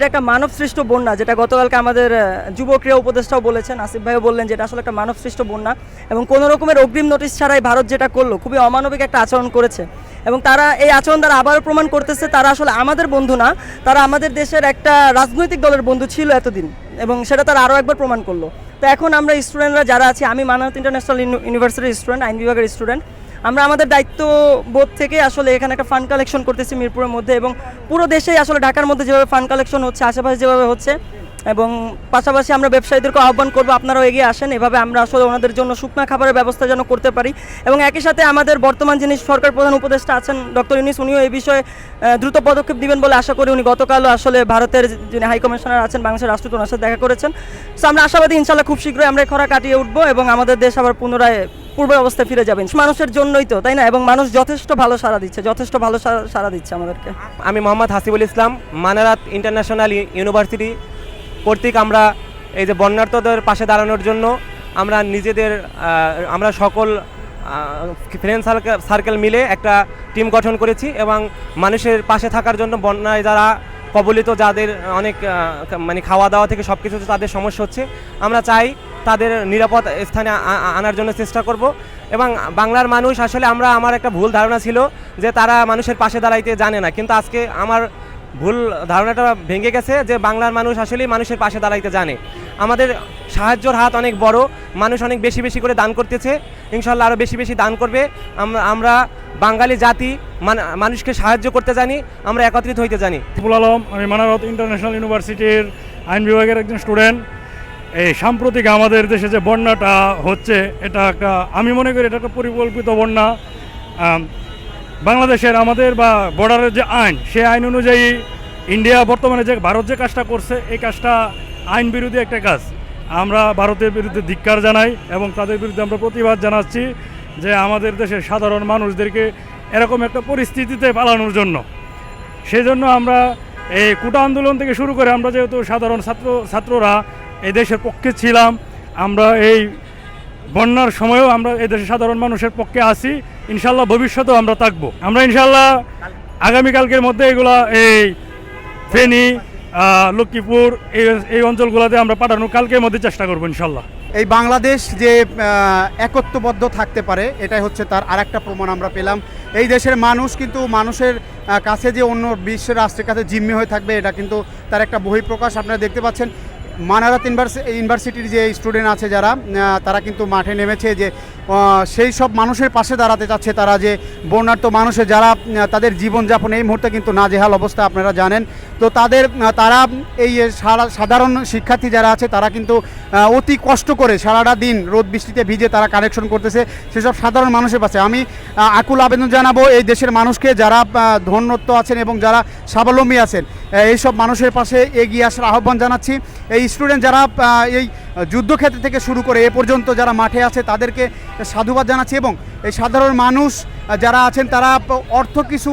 এটা একটা মানব সৃষ্ট বন্যা, যেটা গতকালকে আমাদের যুব ক্রীড়া উপদেষ্টাও বলেছেন, আসিফ ভাইও বললেন যে এটা আসলে একটা মানব সৃষ্ট বন্যা এবং কোনো রকমের অগ্রিম নোটিশ ছাড়াই ভারত যেটা করল, খুবই অমানবিক একটা আচরণ করেছে। এবং তারা এই আচরণ দ্বারা আবারও প্রমাণ করতেছে তারা আসলে আমাদের বন্ধু না, তারা আমাদের দেশের একটা রাজনৈতিক দলের বন্ধু ছিল এতদিন এবং সেটা তারা আরও একবার প্রমাণ করল। তো এখন আমরা স্টুডেন্টরা যারা আছি, আমি মানাত ইন্টারন্যাশনাল ইউনিভার্সিটির স্টুডেন্ট আইন বিভাগের স্টুডেন্ট আমরা আমাদের দায়িত্ববোধ থেকে আসলে এখানে একটা ফান্ড কালেকশন করতেছি মিরপুরের মধ্যে এবং পুরো দেশেই আসলে ঢাকার মধ্যে যেভাবে ফান্ড কালেকশন হচ্ছে, আশেপাশে যেভাবে হচ্ছে এবং পাশাপাশি আমরা ব্যবসায়ীদেরকে আহ্বান করব, আপনারাও এগিয়ে আসেন। এভাবে আমরা আসলে ওনাদের জন্য শুকনা খাবারের ব্যবস্থা যেন করতে পারি এবং একই সাথে আমাদের বর্তমান যিনি সরকার প্রধান উপদেষ্টা আছেন, ডক্টর ইউনিস, উনিও এই বিষয়ে দ্রুত পদক্ষেপ দিবেন বলে আশা করি উনি গতকালও আসলে ভারতের যিনি হাই কমিশনার আছেন, বাংলাদেশের রাষ্ট্রদূত, ওনার সাথে দেখা করেছেন। সো আমরা আশাবাদী ইনশাল্লাহ খুব শীঘ্রই আমরা খরা কাটিয়ে উঠবো এবং আমাদের দেশ আবার পুনরায় পূর্বের অবস্থায় ফিরে যাবেন। মানুষের জন্যই তো, তাই না? এবং মানুষ যথেষ্ট ভালো সাড়া দিচ্ছে, যথেষ্ট ভালো সাড়া- দিচ্ছে আমাদেরকে। আমি মোহাম্মদ হাসিবুল ইসলাম, মানারাত ইন্টারন্যাশনাল ইউনিভার্সিটি কর্তৃক আমরা এই যে বন্যার্থদের পাশে দাঁড়ানোর জন্য আমরা নিজেদের আমরা সকল ফ্রেন্ড সার্কেল সার্কেল মিলে একটা টিম গঠন করেছি এবং মানুষের পাশে থাকার জন্য বন্যায় যারা কবলিত, যাদের অনেক মানে খাওয়া দাওয়া থেকে সব কিছুতে তাদের সমস্যা হচ্ছে। আমরা চাই তাদের নিরাপদ স্থানে আনার জন্য চেষ্টা করব। এবং বাংলার মানুষ আসলে আমরা, আমার একটা ভুল ধারণা ছিল যে তারা মানুষের পাশে দাঁড়াইতে জানে না। কিন্তু আজকে আমার ভুল ধারণাটা ভেঙে গেছে যে বাংলার মানুষ আসলেই মানুষের পাশে দাঁড়াইতে জানে। আমাদের সাহায্যর হাত অনেক বড়, মানুষ অনেক বেশি বেশি করে দান করতেছে, ইনশাল্লাহ আরও বেশি বেশি দান করবে। আমরা আমরা বাঙালি জাতি মানুষকে সাহায্য করতে জানি, আমরা একত্রিত হইতে জানি। আলম, আমি মানারত ইন্টারন্যাশনাল ইউনিভার্সিটির আইন বিভাগের একজন স্টুডেন্ট। এই সাম্প্রতিক আমাদের দেশে যে বন্যাটা হচ্ছে, এটা একটা, আমি মনে করি এটা একটা পরিকল্পিত বন্যা। বাংলাদেশের আমাদের বা বর্ডারের যে আইন, সেই আইন অনুযায়ী ইন্ডিয়া বর্তমানে যে ভারত যে কাজটা করছে, এই কাজটা আইন বিরোধী একটা কাজ। আমরা ভারতের বিরুদ্ধে ধিক্কার জানাই এবং তাদের বিরুদ্ধে আমরা প্রতিবাদ জানাচ্ছি যে আমাদের দেশের সাধারণ মানুষদেরকে এরকম একটা পরিস্থিতিতে পালানোর জন্য। সেই জন্য আমরা এই কুটা আন্দোলন থেকে শুরু করে আমরা যেহেতু সাধারণ ছাত্র, ছাত্ররা এই দেশের পক্ষে ছিলাম। আমরা এই বন্যার সময়ও আমরা এই দেশের সাধারণ মানুষের পক্ষে আছি। ইনশাল্লাহ ভবিষ্যতেও আমরা থাকব। আমরা ইনশাল্লাহ আগামীকালকের মধ্যে এগুলা এই ফেনী লক্ষ্মীপুর এই এই অঞ্চলগুলোতে আমরা পাঠানো কালকের মধ্যে চেষ্টা করব ইনশাল্লাহ এই বাংলাদেশ যে একত্ববদ্ধ থাকতে পারে, এটাই হচ্ছে তার আরেকটা প্রমাণ আমরা পেলাম। এই দেশের মানুষ কিন্তু মানুষের কাছে যে অন্য বিশ্বের রাষ্ট্রের কাছে জিম্মি হয়ে থাকবে, এটা কিন্তু তার একটা বহিঃপ্রকাশ। আপনারা দেখতে পাচ্ছেন মানারাত ইউনিভার্সি- ইউনিভার্সিটির যে স্টুডেন্ট আছে যারা তারা কিন্তু মাঠে নেমেছে যে সেই সব মানুষের পাশে দাঁড়াতে চাচ্ছে তারা যে বন্যার্থ মানুষের যারা তাদের জীবনযাপন এই মুহূর্তে কিন্তু নাজেহাল অবস্থা আপনারা জানেন। তো তাদের তারা এই সাধারণ শিক্ষার্থী যারা আছে, তারা কিন্তু অতি কষ্ট করে সারাটা দিন রোদ বৃষ্টিতে ভিজে তারা কানেকশন করতেছে, সেসব সাধারণ মানুষের পাশে। আমি আকুল আবেদন জানাব এই দেশের মানুষকে যারা ধন্যত্ব আছেন এবং যারা স্বাবলম্বী আছেন এইসব মানুষের পাশে এগিয়ে আসার আহ্বান জানাচ্ছি। এই স্টুডেন্ট যারা এই যুদ্ধক্ষেত্র থেকে শুরু করে এ পর্যন্ত যারা মাঠে আছে তাদেরকে সাধুবাদ জানাচ্ছি এবং এই সাধারণ মানুষ যারা আছেন তারা অর্থ কিছু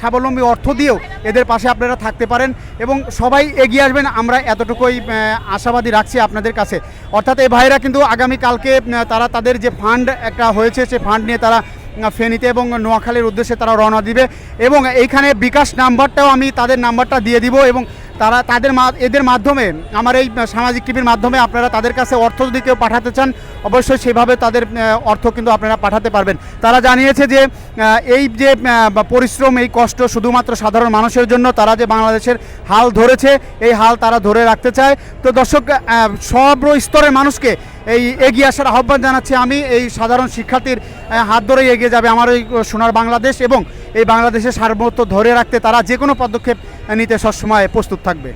স্বাবলম্বী অর্থ দিয়েও এদের পাশে আপনারা থাকতে পারেন এবং সবাই এগিয়ে আসবেন। আমরা এতটুকুই আশাবাদী রাখছি আপনাদের কাছে। অর্থাৎ এই ভাইরা কিন্তু আগামী কালকে তারা তাদের যে ফান্ড একটা হয়েছে, সে ফান্ড নিয়ে তারা ফেনীতে এবং নোয়াখালীর উদ্দেশ্যে তারা রওনা দিবে এবং এইখানে বিকাশ নাম্বারটাও আমি তাদের নাম্বারটা দিয়ে দিব এবং তারা তাদের এদের মাধ্যমে, আমার এই সামাজিক টিভির মাধ্যমে আপনারা তাদের কাছে অর্থ যদি কেউ পাঠাতে চান, অবশ্যই সেভাবে তাদের অর্থ কিন্তু আপনারা পাঠাতে পারবেন। তারা জানিয়েছে যে এই যে পরিশ্রম, এই কষ্ট শুধুমাত্র সাধারণ মানুষের জন্য, তারা যে বাংলাদেশের হাল ধরেছে, এই হাল তারা ধরে রাখতে চায়। তো দর্শক সব স্তরের মানুষকে এই এগিয়ে আসার আহ্বান জানাচ্ছি আমি, এই সাধারণ শিক্ষার্থীর হাত ধরেই এগিয়ে যাবে আমার ওই সোনার বাংলাদেশ এবং এই বাংলাদেশের সার্বত্ব ধরে রাখতে তারা যে কোনো পদক্ষেপ নিতে সবসময় প্রস্তুত থাকবে।